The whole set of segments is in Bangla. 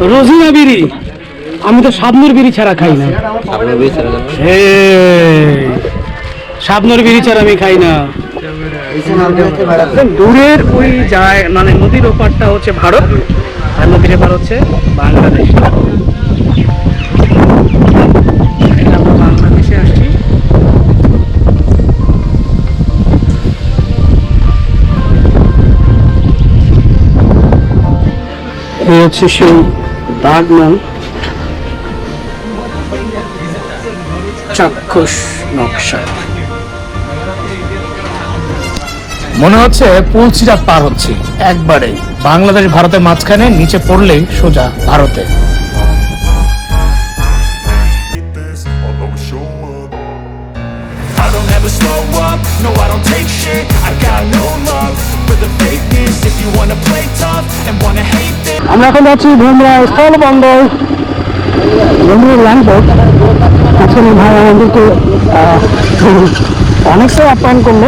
রোজিনা বিড়ি? আমি তো সাবনুর বিড়ি ছাড়া খাই না। সাবনুর বিড়ি ছাড়া আমি খাই না। দূরের ওই যায় মানে নদীর ওপারটা হচ্ছে ভারত, আর নদীর এপার হচ্ছে বাংলাদেশ। হচ্ছে সেই দাগনাল চাক্ষুষ নকশা। মনে হচ্ছে পুলচিরা পার হচ্ছে। একবারে বাংলাদেশ ভারতের মাঝখানে নিচে পড়লেই সোজা ভারতে। আমরা এখন যাচ্ছি ভুমরা স্থল বন্দর বন্ধুর ল্যান্ডপোর্ট আসলে ভাই আমাদেরকে অনেকটাই আপ্যায়ন করল।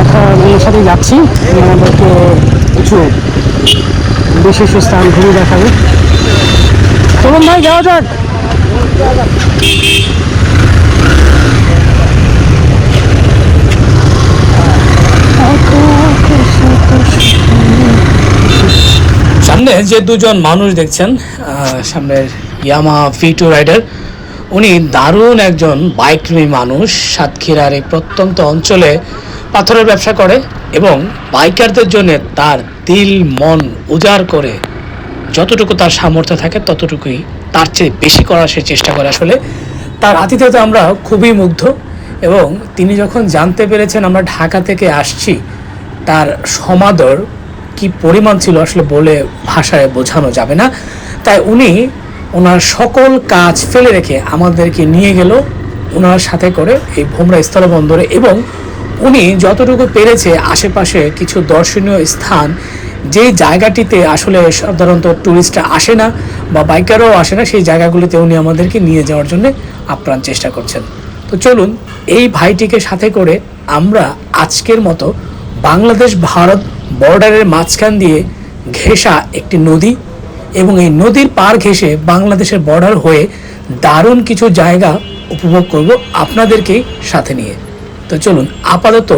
এখন আমি এর সাথে যাচ্ছি আমাদেরকে কিছু বিশেষ স্থান ঘুরে দেখাবে। চলুন ভাই, যাওয়া যাক সামনে যে দুজন মানুষ দেখছেন সামনের ইয়ামা ফিটু রাইডার, উনি দারুণ একজন বাইক প্রেমী মানুষ। সাতক্ষীরার এই প্রত্যন্ত অঞ্চলে পাথরের ব্যবসা করে এবং বাইকারদের জন্য তার দিল, মন উজাড় করে যতটুকু তার সামর্থ্য থাকে, ততটুকুই তার চেয়ে বেশি করার সে চেষ্টা করে। আসলে তার আতিথ্যতে আমরা খুবই মুগ্ধ এবং তিনি যখন জানতে পেরেছেন আমরা ঢাকা থেকে আসছি, তার সমাদর কি পরিমাণ ছিল আসলে বলে ভাষায় বোঝানো যাবে না। তাই উনি ওনার সকল কাজ ফেলে রেখে আমাদেরকে নিয়ে গেল ওনার সাথে করে এই ভোমরা স্থলবন্দরে এবং উনি যতটুকু পেরেছে আশেপাশে কিছু দর্শনীয় স্থান, যে জায়গাটিতে আসলে সাধারণত ট্যুরিস্টরা আসে না বা বাইকারও আসে না, সেই জায়গাগুলিতে উনি আমাদেরকে নিয়ে যাওয়ার জন্য আপ্রাণ চেষ্টা করছেন। তো চলুন, এই ভাইটিকে সাথে করে আমরা আজকের মতো বাংলাদেশ ভারত বর্ডারের মাঝখান দিয়ে ঘেঁষা একটি নদী এবং এই নদীর পার ঘেঁষে বাংলাদেশের বর্ডার হয়ে দারুণ কিছু জায়গা উপভোগ করব আপনাদেরকেই সাথে নিয়ে। তো চলুন, আপাতত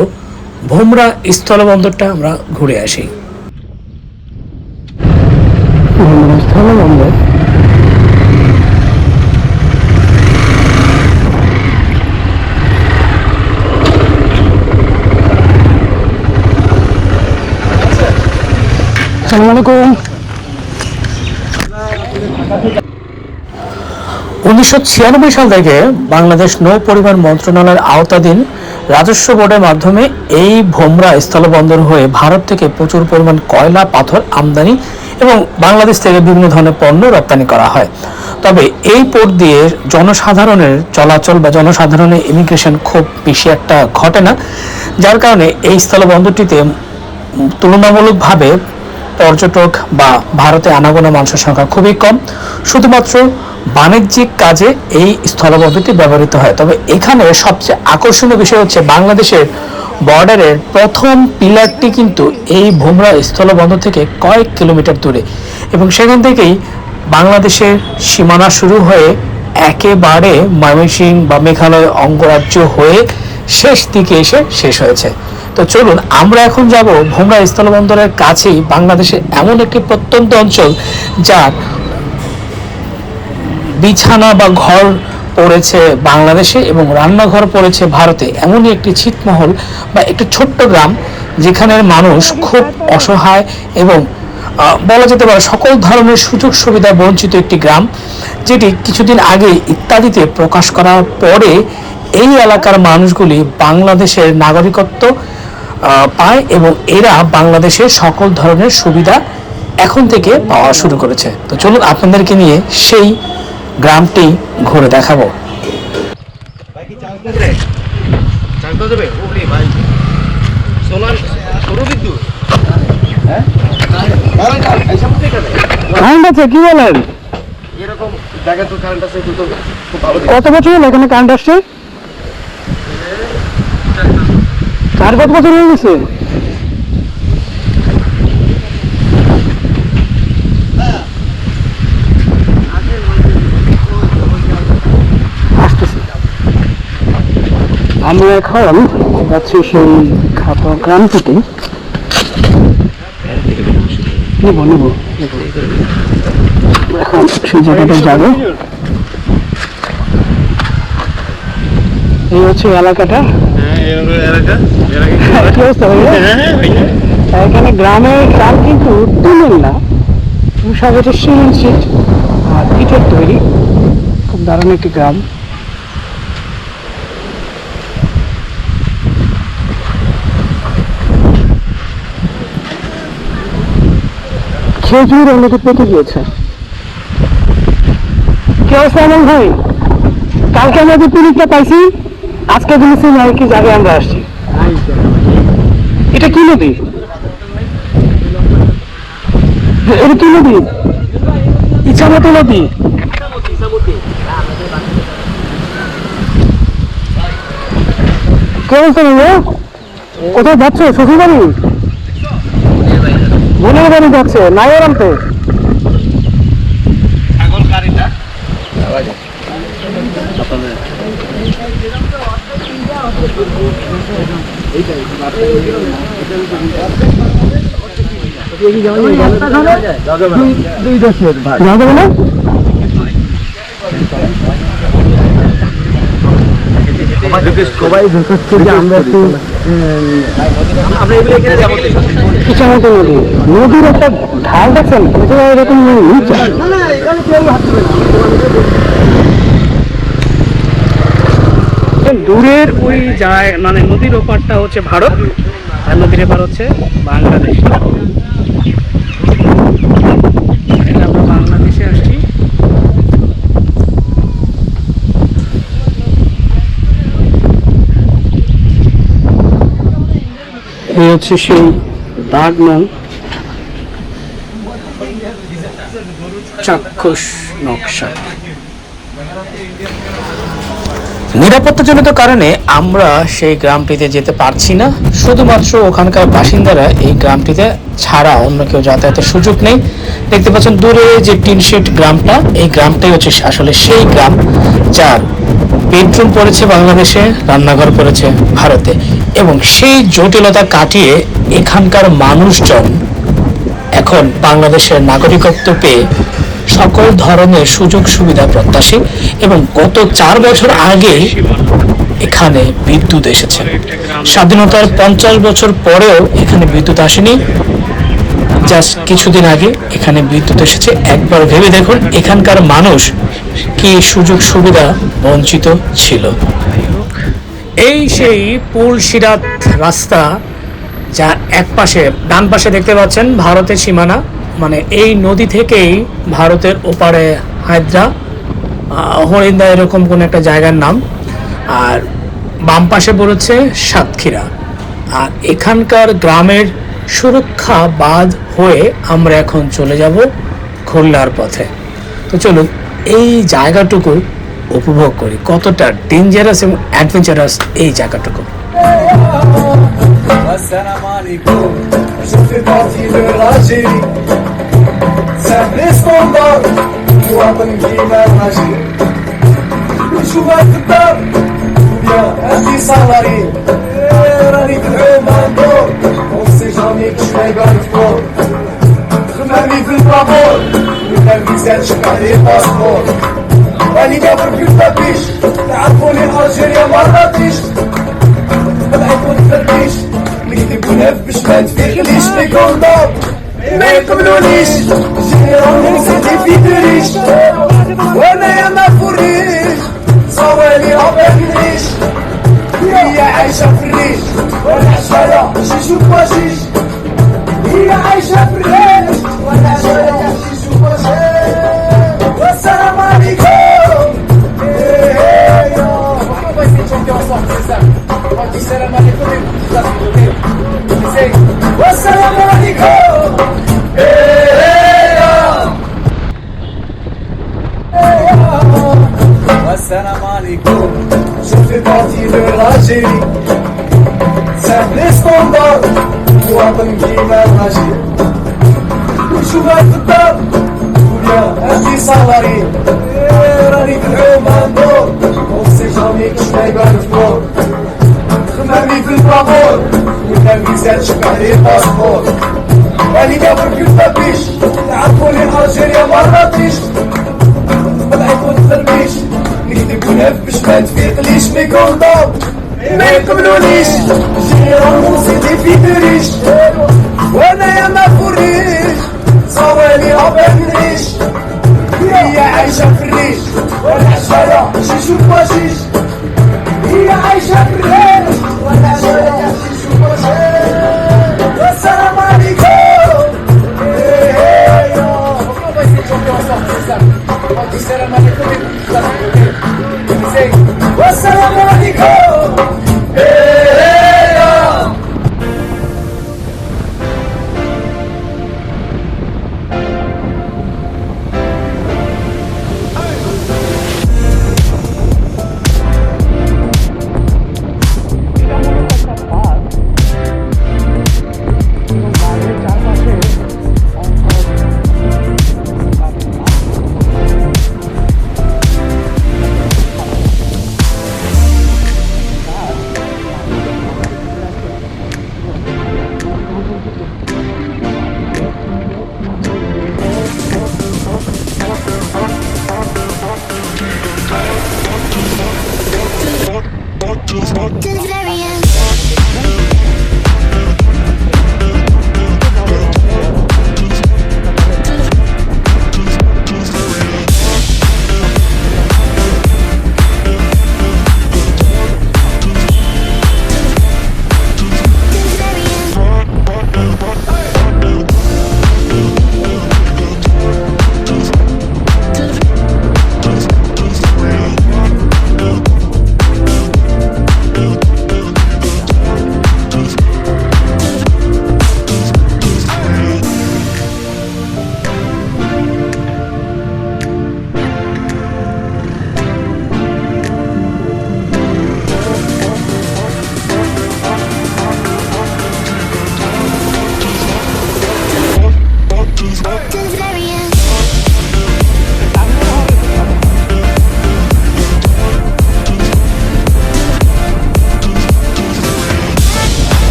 ভোমরা স্থলবন্দরটা আমরা ঘুরে আসি। আলাইকুম উনিশশো ছিয়ানব্বই সাল থেকে বাংলাদেশ নৌ পরিবহন মন্ত্রণালয়ের আওতাধীন রাজস্ব বোর্ডের মাধ্যমে এই ভোমরা স্থলবন্দর হয়ে ভারত থেকে প্রচুর পরিমাণ কয়লা, পাথর, আমদানি এবং বাংলাদেশ থেকে বিভিন্ন ধরনের পণ্য রপ্তানি করা হয়। তবে এই পোর্ট দিয়ে জনসাধারণের চলাচল বা জনসাধারণের ইমিগ্রেশন খুব বেশি একটা ঘটে না। যার কারণে এই স্থলবন্দরটিতে তুলনামূলকভাবে পর্যটক বা ভারতে আনাগোনা মানুষের সংখ্যা খুবই কম। শুধুমাত্র বাণিজ্যিক কাজে এই স্থলবন্দরটি ব্যবহৃত হয়। তবে এখানে সবচেয়ে আকর্ষণীয় বিষয় হচ্ছে বাংলাদেশের বর্ডারের প্রথম পিলারটি কিন্তু এই ভোমরা স্থলবন্দর থেকে কয়েক কিলোমিটার দূরে এবং সেখান থেকেই বাংলাদেশের সীমানা শুরু হয়ে একেবারে ময়মনসিংহ বা মেঘালয় অঙ্গরাজ্য হয়ে শেষ দিকে এসে শেষ হয়েছে। তো চলুন, আমরা এখন যাব ভোমরা স্থলবন্দরের কাছেই বাংলাদেশের এমন একটি প্রত্যন্ত অঞ্চল যার বিছানা বা ঘর পড়েছে বাংলাদেশে এবং রান্নাঘর পড়েছে ভারতে। এমনই একটি ছিটমহল বা একটি ছোট্ট গ্রাম যেখানের মানুষ খুব অসহায় এবং বলা যেতে পারে সকল ধরনের সুযোগ সুবিধা বঞ্চিত একটি গ্রাম, যেটি কিছুদিন আগে ইত্যাদিতে প্রকাশ করার পরে এই এলাকার মানুষগুলি বাংলাদেশের নাগরিকত্ব পায় এবং এরা বাংলাদেশে সকল ধরনের সুবিধা এখন থেকে পাওয়া শুরু করেছে। তো চলুন আপনাদেরকে নিয়ে সেই গ্রামটি ঘুরে দেখাবো। কারেন্ট আছে কি বলেন? কত বছর হলো এখানে কারেন্ট আসছে? আর কত বছর হয়ে গেছে। আমি এখন যাচ্ছি সেই বিখ্যাত ক্রান্তিতে নিব নিব এখন সেই জায়গাটা যাবে। এই হচ্ছে এলাকাটা। কি অবস্থা ভাইয়া? এখানে গ্রামের চাল কিন্তু তুলেন না হচ্ছে সিমেন্ট সিট আর ইটের তৈরি। খুব দারুণ একটি গ্রাম। খেজুর অলরেডি পেকে গিয়েছে। কি অবস্থা এমন ভাই? কালকে আমরা যে পাইছি? আজকে আর কি জায়গায় আমরা আসছি? এটা কি নদী? এটা কি নদী? ইচ্ছামতো নদী। কে বলছো ভাইয়া? কোথায় যাচ্ছে? শ্বশুর বাড়ি বোনের বাড়ি যাচ্ছে? নাই আরামতে? যাওয়া যাবে না সবাই আমরা নদী নদীর একটা ঢাল দেখছেন এরকম নিচে দূরের ওই যায় মানে নদীর ওপারটা হচ্ছে ভারত। আর নদীর এপার হচ্ছে বাংলাদেশ। হচ্ছে সেই দাগনং চাক্ষুষ নকশা। নিরাপত্তাজনিত কারণে আমরা সেই গ্রামটিতে যেতে পারছি না। শুধুমাত্র ওখানকার বাসিন্দারা এই গ্রামটিতে ছাড়া অন্য কেউ যাতায়াতের সুযোগ নেই। দেখতে পাচ্ছেন দূরে যে টিনশেড গ্রামটা, এই গ্রামটাই হচ্ছে আসলে সেই গ্রাম যার বেডরুম পড়েছে বাংলাদেশে, রান্নাঘর পড়েছে ভারতে। এবং সেই জটিলতা কাটিয়ে এখানকার মানুষজন এখন বাংলাদেশের নাগরিকত্ব পেয়ে সকল ধরনের সুযোগ সুবিধা প্রত্যাশী এবং গত চার বছর আগে এখানে বিদ্যুৎ এসেছে। স্বাধীনতার পঞ্চাশ বছর পরেও এখানে বিদ্যুৎ আসেনি। জাস্ট কিছুদিন আগে এখানে বিদ্যুৎ এসেছে। একবার ভেবে দেখুন এখানকার মানুষ কি সুযোগ সুবিধা বঞ্চিত ছিল। এই সেই পুল সিরাত রাস্তা যার এক পাশে ডান পাশে দেখতে পাচ্ছেন, ভারতের সীমানা। মানে এই নদী থেকেই ভারতের ওপারে হায়দ্রা হরিন্দা এরকম কোনো একটা জায়গার নাম। আর বাম পাশে পড়েছে সাতক্ষীরা। আর এখানকার গ্রামের সুরক্ষা বাদ হয়ে আমরা এখন চলে যাব খুলনার পথে। তো চলুন, এই জায়গাটুকু উপভোগ করি। কতটা ডেঞ্জারাস এবং অ্যাডভেঞ্চারাস এই জায়গাটুকু। Fais partie تابلي ستوندار مواطن بينا ماشي نشوفها في الدار يا هاتي صالاري راني في العومة ندور ونسي جامي كش ما يبان تكون خمامي في البابور ولا الميزان شبع لي الباسبور راني كابر في البابيش تعرفوني الجيريا مراكش طلعت ونفتش نكتب ونهف باش ما تفيقليش في كوندور ما يقبلونيش جيراني سيدي في دريش وأنا يا ما فريش صوالي نعيش هي عايشة في الريش وأنا عشايا شيش وباشيش هي عايشة في الريش وأنا عشايا parti de l'Algérie. سهل اسطنبول وطن كيما الرجيم ونشوفها في الدار ويا هاتي صالاري راني في الحومة ندور وصي جامي كش نايبان الفور خمامي في البابور ولا ميزان شبع لي الباسبور راني كابر في البابيش تعرفوني الجيريا مراكش طلعت ما تفرميش ونهف باش ما تفيقليش مي كونطون ما يقبلونيش. جيران موسيقي في دريش. وأنا يا ما فريش. صوالي عباد نعيش هي عايشة في الريش. والعشاية شيش. وباشيش هي عايشة في الريش. والعشاية شيش. وباشيش والسلام عليكم. إيه إيه يا. السلام عليكم What's up, Wassalamualaikum.